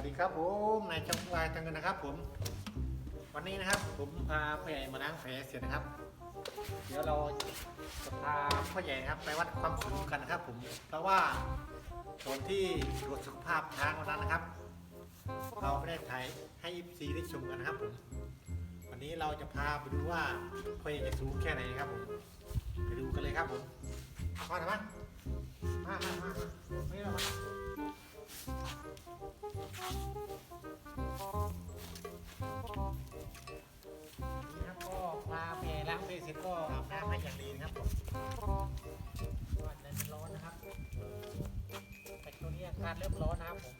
วัสดีครับผมนายจังหวายจังเงินนะครับ ผม วันนี้นะครับ ผมพาพ่อใหญ่มาล้างแผลเสร็จนะครับ เดี๋ยวเราจะพาพ่อใหญ่นะครับ ไปวัดความสูงกันนะครับ ผม เพราะว่าตอนที่ตรวจสุขภาพช้างวันนั้นนะครับ เราไม่ได้ถ่ายให้ซีได้ชมกันนะครับ ผม วันนี้เราจะพาไปดูว่าพ่อใหญ่จะสูงแค่ไหนครับผมไปดูกันเลยครับผมมาทำไมมามามามาไม่เรามา นี่ครับก็มาแพรล้างเพเสร็จก็อาบน้ำให้อย่างดีนะครับผมก็แดดมันร้อนนะครับแต่ตัวนี้อากาศเริ่มร้อนนะครับผม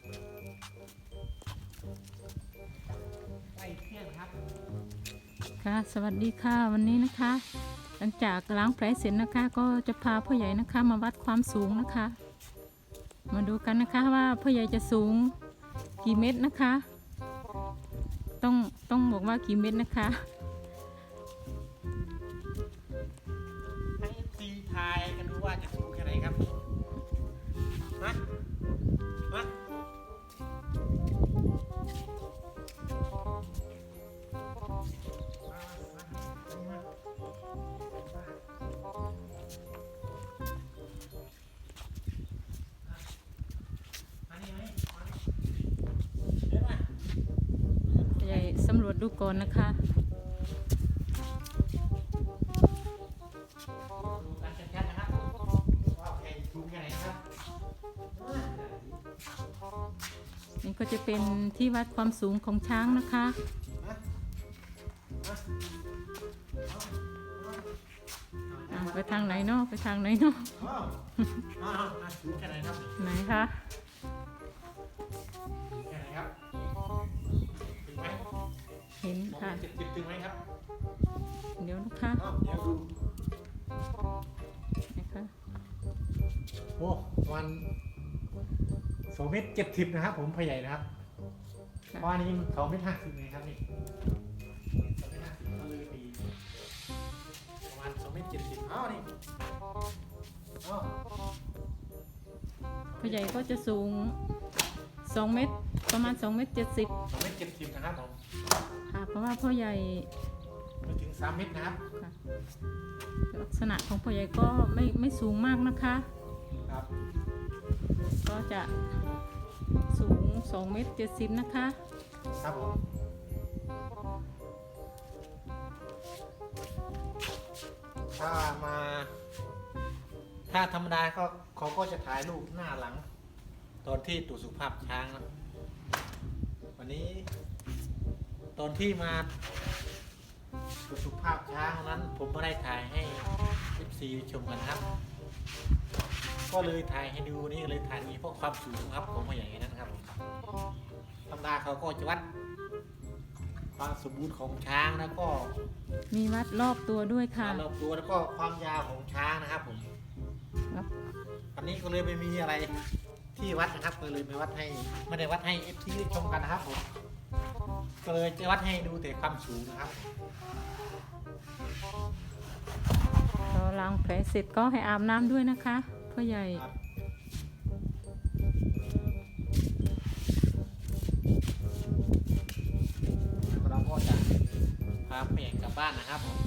ใกล้เที่ยงครับ ค่ะ สวัสดีค่ะ วันนี้นะคะ หลังจากล้างแผลเสร็จนะคะ ก็จะพาพ่อใหญ่นะคะ มาวัดความสูงนะคะ มาดูกันนะคะว่าพ่อใหญ่จะสูงกี่เมตรนะคะ ต้องต้องบอกว่ากี่เมตรนะคะให้ตีทายกันดูว่าจะสูง จดูก่อนนะคะนี่ก็จะเป็นที่วัดความสูงของช้างนะคะไปทางไหนเนาะไปทางไหนเนาะไหนครับไหนคะ สูงแค่ไหนครับถึงไหมเห็นมองค่ะเจ็ดสิบถึงไหมครับเดี๋ยวนะคะอ้าวเดี๋ยวดูนะคะโอ้วันสองเมตรเจ็ดสิบนะครับ ผมพอใหญ่นะครับเพราะอันนี้สองเมตรห้าสิบเลยครับนี่สองเมตรห้าสิบก็เลยปีประมาณสองเมตรเจ็ดสิบอ้าวนี่อ้าวพ่อใหญ่ก็จะสูง2เมตร ประมาณ2เมตร70สองเมตรเจ็ดสิบนะครับผมค่ะ เพราะว่าพ่อใหญ่ไม่ถึงสามเมตรนะครับค่ะลักษณะของพ่อใหญ่ก็ไม่ไม่สูงมากนะคะ ครับก็จะสูง2เมตร70นะคะ ครับผมถ้ามา ถ้าธรรมดาก็เขาก็จะถ่ายรูปหน้าหลัง ตอนที่ตรวจสุขภาพช้างนะ วันนี้ ตอนที่มาตรวจสุขภาพช้างนั้น ผมไม่ได้ถ่ายให้ FC ชมกันครับ ก็เลยถ่ายให้ดูนี่เลยถ่ายมีเพราะความสูงครับของพ่อใหญ่นั้นครับผมธรรมดาเขาก็จะวัดความสมบูรณ์ของช้างแล้วก็มีวัดรอบตัวด้วยค่ะการรอบตัวแล้วก็ความยาวของช้างนะครับผมครับวันนี้ก็เลยไม่มีอะไร ที่วัดนะครับก็เลยไม่วัดให้ไม่ได้วัดให้เอฟซีชมกันนะครับผมก็เลยจะวัดให้ดูแต่ความสูงนะครับพอล้างแผลเสร็จก็ให้อาบน้ำด้วยนะคะพ่อใหญ่ครับเราก็จะพาเปลี่ยนกลับบ้านนะครับผม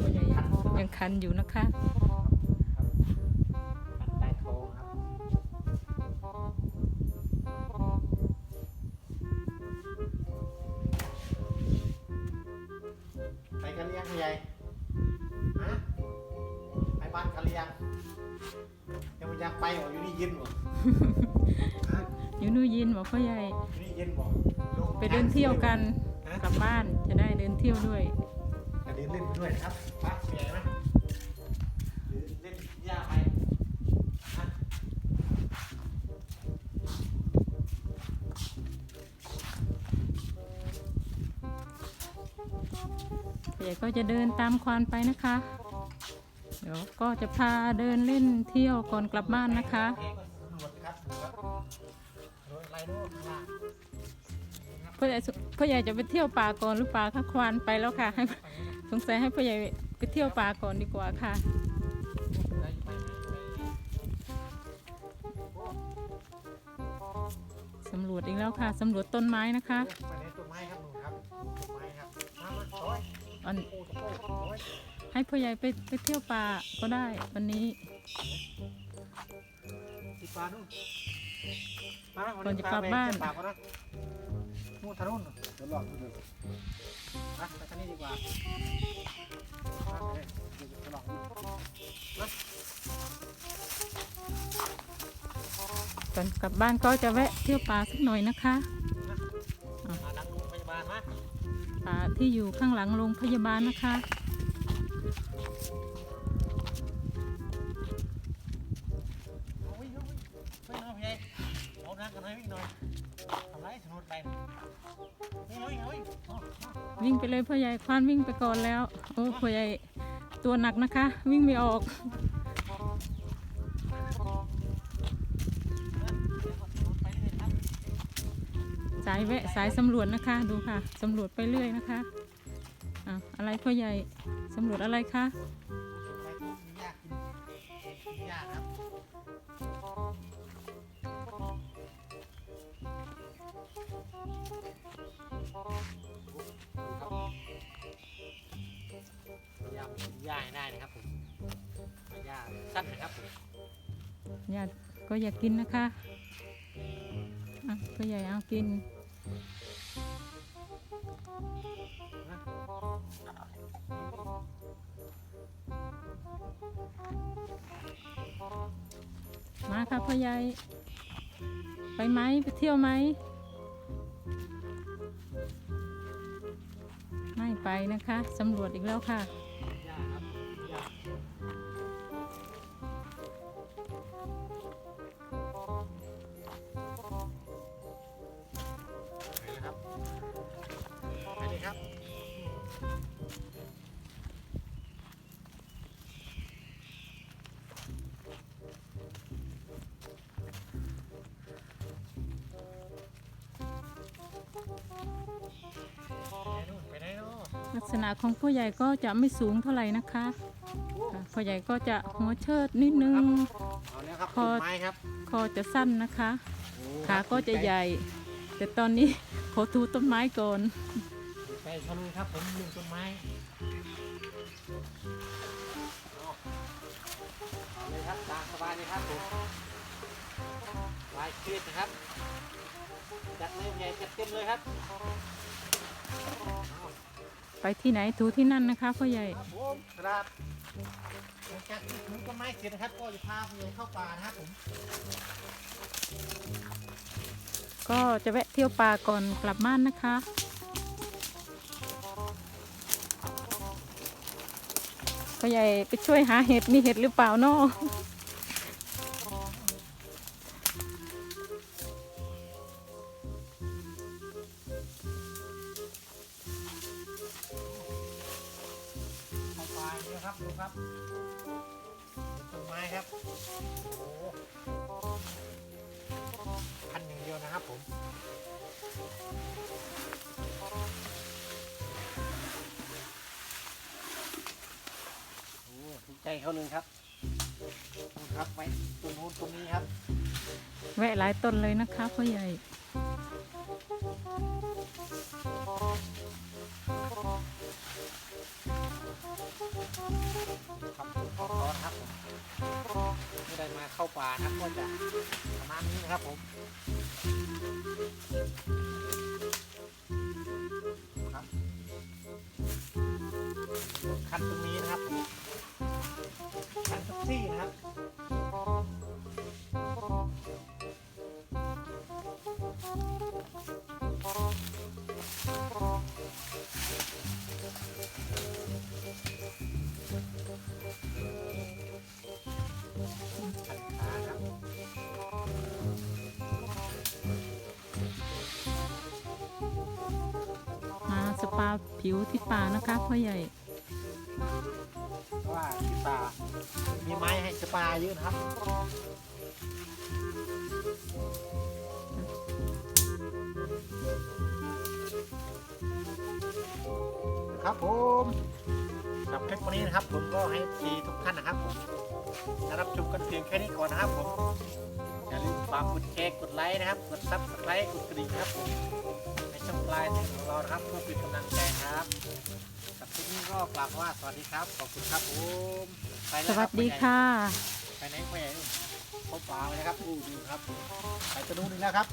พ่อใหญ่ยังยังคันอยู่นะคะ บ้านกันหรือยังยังไม่อยากไปเหรออยู่นี่เย็นเหรอฮะอยู่นู่นยินบอกพ่อใหญ่อยู่นี่เย็นเหรอลงไปเดินเที่ยวกันฮะกลับบ้านจะได้เดินเที่ยวด้วยไปเดินเล่นด้วยนะครับไปผู้ใหญ่ไหมเดินเล่นหญ้าไปฮะพ่อใหญ่ก็จะเดินตามควานไปนะคะเดี๋ยวก็จะพาเดินเล่นเที่ยวก่อนกลับบ้านนะคะเองก็สำรวจครับดูครับรถอะไรโน่นข้างล่างพ่อใหญ่สุพ่อใหญ่จะไปเที่ยวป่าก่อนหรือเปล่าคะควานไปแล้วค่ะ ให้สงสัยให้พ่อใหญ่ไปเที่ยวป่าก่อนดีกว่าค่ะได้ไปไหมไปแล้วค่ะสำรวจต้นไม้นะคะไปในต้นไม้ครับหนูครับต้นไม้ครับมามาโอ้ยอันโอ้โหโอ้ย ให้พ่อใหญ่ไปไปเที่ยวป่าก็ได้วันนี้ ติดปลานู่นมาวัก่อนจะกลับบ้านเก็ปลก่อนนะนู่นทางนู่นเดี๋ยวหลอกดูดูมาไปทางนี้ดีกว่ามาเลยเดี๋ยวจะหลอกดูก่อนกลับบ้านก็จะแวะเที่ยวป่าสักหน่อยนะคะมาดังโรงพยาบาลมา ป่าที่อยู่ข้างหลังโรงพยาบาลนะคะ วิ่งไปเลยพ่อใหญ่ควานวิ่งไปก่อนแล้วโอ้พ่อใหญ่ตัวหนักนะคะ วิ่งไม่ออกสายแวะสายสำรวจนะคะดูค่ะสำรวจไปเรื่อยนะคะอะอะไรพ่อใหญ่สำรวจอะไรคะ หญ้าให้ได้นะครับผมหญ้าสั้นนะครับผมญาติก็อยากกินนะคะอะพ่อใหญ่เอากิน มาค่ะพ่อใหญ่ ไปไหมไปเที่ยวไหม ไม่ไปนะคะสำรวจอีกแล้วค่ะ ษณะของพ่อใหญ่ก็จะไม่สูงเท่าไหร่นะคะค่ะพ่อใหญ่ก็จะหัวเชิดนิดนึง เอาแล้วครับพอต้นไม้ครับคอจะสั้นนะคะ โอ้ขาก็จะใหญ่ แต่ตอนนี้ขอทูต้นไม้ก่อน ไปทะลุครับผมลุงต้นไม้เอาเอาเลยครับตามสบายเลยครับผมลายเครียดนะครับจัดเลยใหญ่จัดเต็มเลยครับเอา ไปที่ไหนทูที่นั่นนะคะพ่อใหญ่ครับผมครับหลังจากที่ลุงต้นไม้เสร็จนะครับ ก็จะพาผู้ใหญ่เข้าป่านะครับผมก็จะแวะเที่ยวป่าก่อนกลับบ้านนะคะ พ่อใหญ่ไปช่วยหาเห็ดมีเห็ดหรือเปล่าเนาะ ต้นไม้ครับโอ้โหพันอย่างเดียวนะครับผมโอ้ถูกใจเขาเลยครับครับไว้ตรงนู้นตรงนี้ครับ แวะหลายต้นเลยนะคะพ่อใหญ่ ไม่ได้มาเข้าป่านะก็จะประมาณนี้นะครับผมครับขั้นตรงนี้ มาสปาผิวที่ป่านะคะพ่อใหญ่เพราะว่าที่ป่ามีไม้ให้สปาเยอะนะครับครับผมสำหรับคลิปวันนี้นะครับ ผมก็ให้ทีทุกท่านนะครับผมได้รับชมกันเพียงแค่นี้ก่อนนะครับผมอย่าลืมฝากกดแชร์กดไลค์นะครับ กดซับสไครต์กดกระดิ่งครับผม ลายหนึ่งของเรานะครับเพื่อเป็นกำลังใจครับกับที่นี้ก็กล่าวว่าสวัสดีครับขอบคุณครับผมไปสแล้วควัรัสบดีค่ะ ไปไหนไปไหนพบปลาไปนะครับอู้ดูครับไปตะนู้นอีกแล้วครับ